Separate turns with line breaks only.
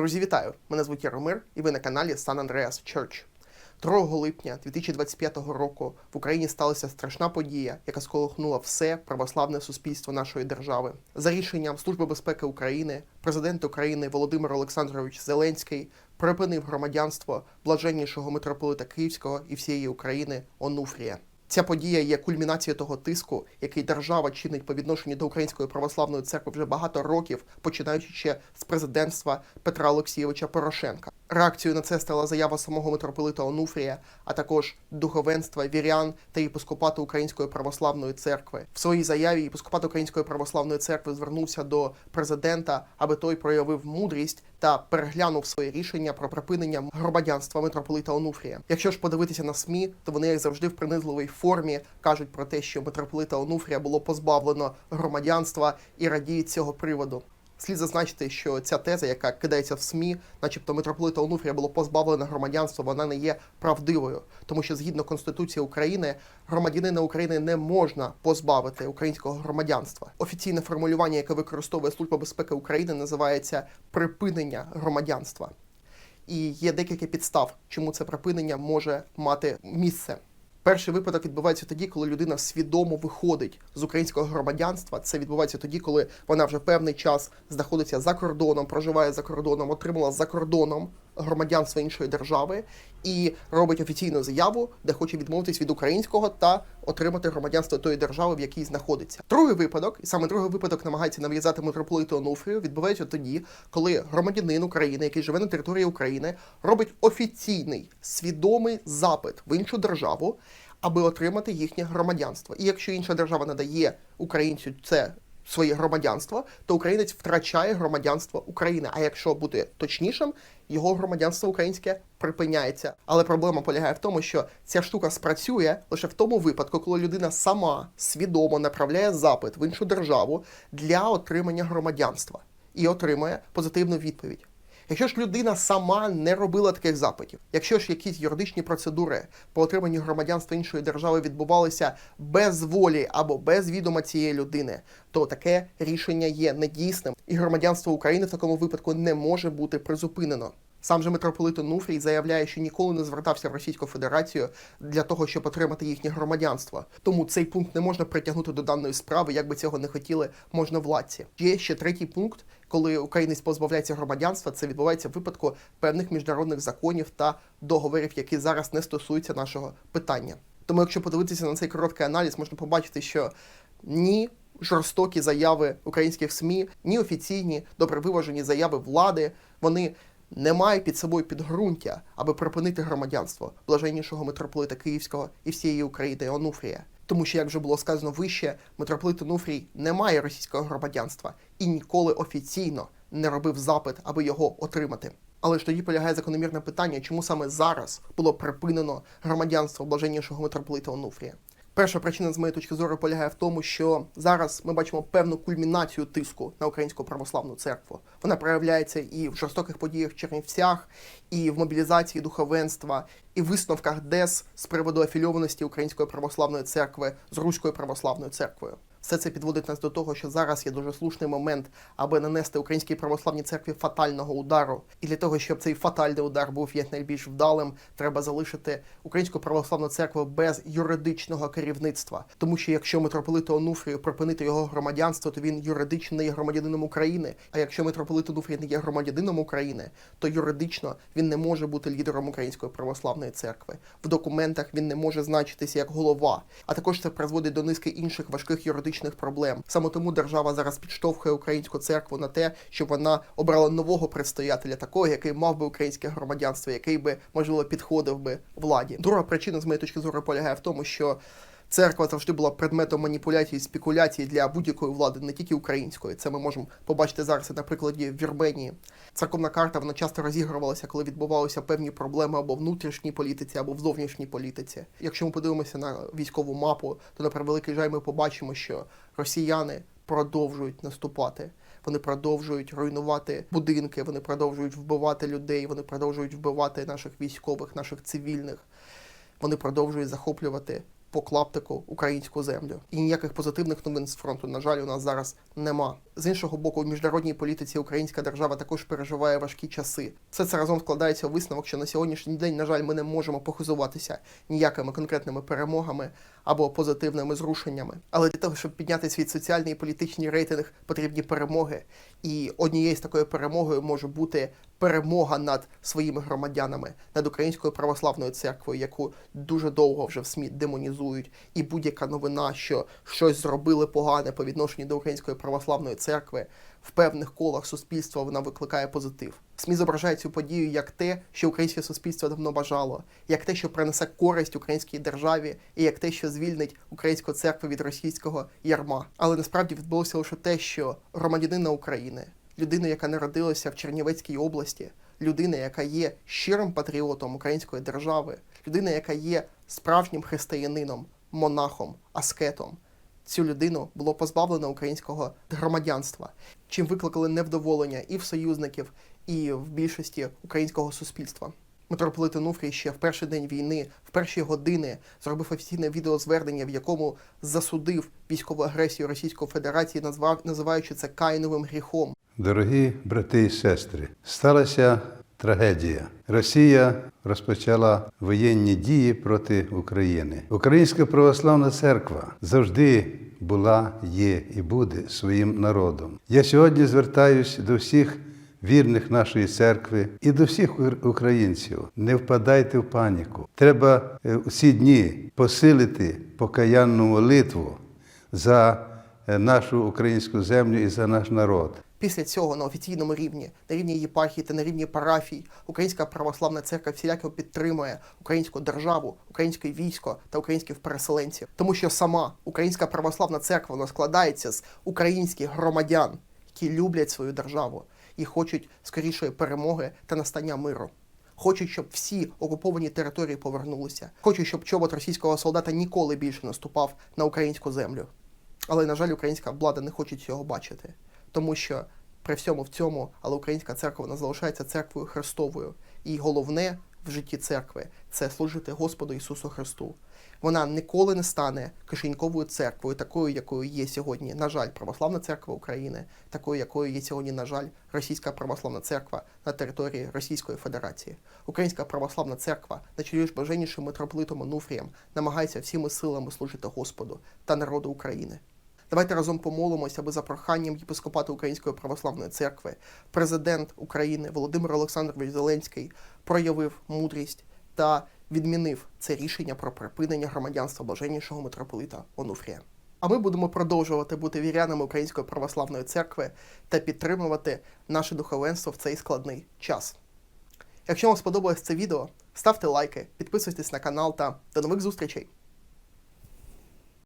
Друзі, вітаю! Мене звуть Яромир, і ви на каналі San Andreas Church. 2 липня 2025 року в Україні сталася страшна подія, яка сколихнула все православне суспільство нашої держави. За рішенням Служби безпеки України, президент України Володимир Олександрович Зеленський припинив громадянство блаженнішого митрополита Київського і всієї України Онуфрія. Ця подія є кульмінацією того тиску, який держава чинить по відношенню до Української православної церкви вже багато років, починаючи ще з президентства Петра Олексійовича Порошенка. Реакцією на це стала заява самого митрополита Онуфрія, а також духовенства, вірян та єпископату Української православної церкви. В своїй заяві єпископат Української православної церкви звернувся до президента, аби той проявив мудрість та переглянув своє рішення про припинення громадянства митрополита Онуфрія. Якщо ж подивитися на СМІ, то вони як завжди в принизливій формі кажуть про те, що митрополита Онуфрія було позбавлено громадянства і радіють цього приводу. Слід зазначити, що ця теза, яка кидається в СМІ, начебто митрополита Онуфрія було позбавлено громадянства, вона не є правдивою, тому що згідно Конституції України громадянина України не можна позбавити українського громадянства. Офіційне формулювання, яке використовує Служба безпеки України, називається припинення громадянства. І є декілька підстав, чому це припинення може мати місце. Перший випадок відбувається тоді, коли людина свідомо виходить з українського громадянства. Це відбувається тоді, коли вона вже певний час знаходиться за кордоном, проживає за кордоном, отримала за кордоном громадянство іншої держави і робить офіційну заяву, де хоче відмовитись від українського та отримати громадянство тої держави, в якій знаходиться. Другий випадок, і саме другий випадок намагається нав'язати митрополиту Онуфрію, відбувається тоді, коли громадянин України, який живе на території України, робить офіційний свідомий запит в іншу державу, аби отримати їхнє громадянство. І якщо інша держава надає українцю це своє громадянство, то українець втрачає громадянство України. А якщо бути точнішим, його громадянство українське припиняється. Але проблема полягає в тому, що ця штука спрацює лише в тому випадку, коли людина сама свідомо направляє запит в іншу державу для отримання громадянства і отримує позитивну відповідь. Якщо ж людина сама не робила таких запитів, якщо ж якісь юридичні процедури по отриманню громадянства іншої держави відбувалися без волі або без відома цієї людини, то таке рішення є недійсним, і громадянство України в такому випадку не може бути призупинено. Сам же митрополит Онуфрій заявляє, що ніколи не звертався в Російську Федерацію для того, щоб отримати їхнє громадянство. Тому цей пункт не можна притягнути до даної справи, як би цього не хотіли можновладці. Є ще третій пункт, коли українець позбавляється громадянства, це відбувається в випадку певних міжнародних законів та договорів, які зараз не стосуються нашого питання. Тому, якщо подивитися на цей короткий аналіз, можна побачити, що ні. Жорстокі заяви українських СМІ, ні офіційні, добре виважені заяви влади, вони не має під собою підґрунтя, аби припинити громадянство блаженнішого митрополита Київського і всієї України Онуфрія. Тому що, як вже було сказано вище, митрополит Онуфрій не має російського громадянства і ніколи офіційно не робив запит, аби його отримати. Але ж тоді полягає закономірне питання, чому саме зараз було припинено громадянство блаженнішого митрополита Онуфрія. Перша причина, з моєї точки зору, полягає в тому, що зараз ми бачимо певну кульмінацію тиску на українську православну церкву. Вона проявляється і в жорстоких подіях в Чернівцях, і в мобілізації духовенства, і в висновках ДЕС з приводу афільованості Української православної церкви з Руською православною церквою. Все це підводить нас до того, що зараз є дуже слушний момент, аби нанести українській православній церкві фатального удару. І для того, щоб цей фатальний удар був як найбільш вдалим, треба залишити українську православну церкву без юридичного керівництва. Тому що якщо митрополиту Онуфрію припинити його громадянство, то він юридично не є громадянином України. А якщо митрополит Онуфрій не є громадянином України, то юридично він не може бути лідером української православної церкви. В документах він не може значитися як голова. А також це призводить до низки інших важких юридичних проблем. Саме тому держава зараз підштовхує українську церкву на те, щоб вона обрала нового предстоятеля, такого, який мав би українське громадянство, який би можливо підходив би владі. Друга причина з моєї точки зору полягає в тому, що. Церква завжди була предметом маніпуляцій і спекуляцій для будь-якої влади, не тільки української. Це ми можемо побачити зараз на прикладі Вірменії. Церковна карта вона часто розігрувалася, коли відбувалися певні проблеми або в внутрішній політиці, або в зовнішній політиці. Якщо ми подивимося на військову мапу, то на превеликий жаль ми побачимо, що росіяни продовжують наступати. Вони продовжують руйнувати будинки, вони продовжують вбивати людей, вони продовжують вбивати наших військових, наших цивільних. Вони продовжують захоплювати по клаптику українську землю. І ніяких позитивних новин з фронту, на жаль, у нас зараз нема. З іншого боку, в міжнародній політиці українська держава також переживає важкі часи. Все це разом складається у висновок, що на сьогоднішній день, на жаль, ми не можемо похизуватися ніякими конкретними перемогами або позитивними зрушеннями. Але для того, щоб підняти свій соціальний і політичний рейтинг, потрібні перемоги. І однією з такою перемогою може бути перемога над своїми громадянами, над українською православною церквою, яку дуже довго вже в СМІ демонізують, і будь-яка новина, що щось зробили погане по відношенню до української православної церкви, в певних колах суспільства вона викликає позитив. СМІ зображають цю подію як те, що українське суспільство давно бажало, як те, що принесе користь українській державі, і як те, що звільнить українську церкву від російського ярма. Але насправді відбулося лише те, що громадянина України, людина, яка народилася в Чернівецькій області, людина, яка є щирим патріотом української держави, людина, яка є справжнім християнином, монахом, аскетом. Цю людину було позбавлено українського громадянства, чим викликали невдоволення і в союзників, і в більшості українського суспільства. Митрополит Онуфрій ще в перший день війни, в перші години зробив офіційне відеозвернення, в якому засудив військову агресію Російської Федерації, називаючи це каїновим гріхом.
Дорогі брати і сестри, сталася трагедія. Росія розпочала воєнні дії проти України. Українська православна церква завжди була, є і буде своїм народом. Я сьогодні звертаюсь до всіх вірних нашої церкви і до всіх українців. Не впадайте в паніку. Треба е, у ці дні посилити покаянну молитву за е, нашу українську землю і за наш народ.
Після цього на офіційному рівні, на рівні єпархії та на рівні парафій, Українська православна церква всіляко підтримує українську державу, українське військо та українських переселенців, тому що сама Українська православна церква вона складається з українських громадян, які люблять свою державу і хочуть скорішої перемоги та настання миру. Хочуть, щоб всі окуповані території повернулися. Хочуть, щоб чобот російського солдата ніколи більше не ступав на українську землю. Але, на жаль, українська влада не хоче цього бачити, тому що при всьому в цьому, але українська церква вона залишається церквою Христовою. І головне в житті церкви це служити Господу Ісусу Христу. Вона ніколи не стане кишеньковою церквою, такою, якою є сьогодні, на жаль, Православна церква України, такою, якою є сьогодні, на жаль, Російська православна церква на території Російської Федерації. Українська православна церква на чолі з блаженнішим митрополитом Онуфрієм намагається всіми силами служити Господу та народу України. Давайте разом помолимося, аби за проханням єпископату Української православної церкви президент України Володимир Олександрович Зеленський проявив мудрість та відмінив це рішення про припинення громадянства блаженнішого митрополита Онуфрія. А ми будемо продовжувати бути вірянами Української православної церкви та підтримувати наше духовенство в цей складний час. Якщо вам сподобалось це відео, ставте лайки, підписуйтесь на канал та до нових зустрічей!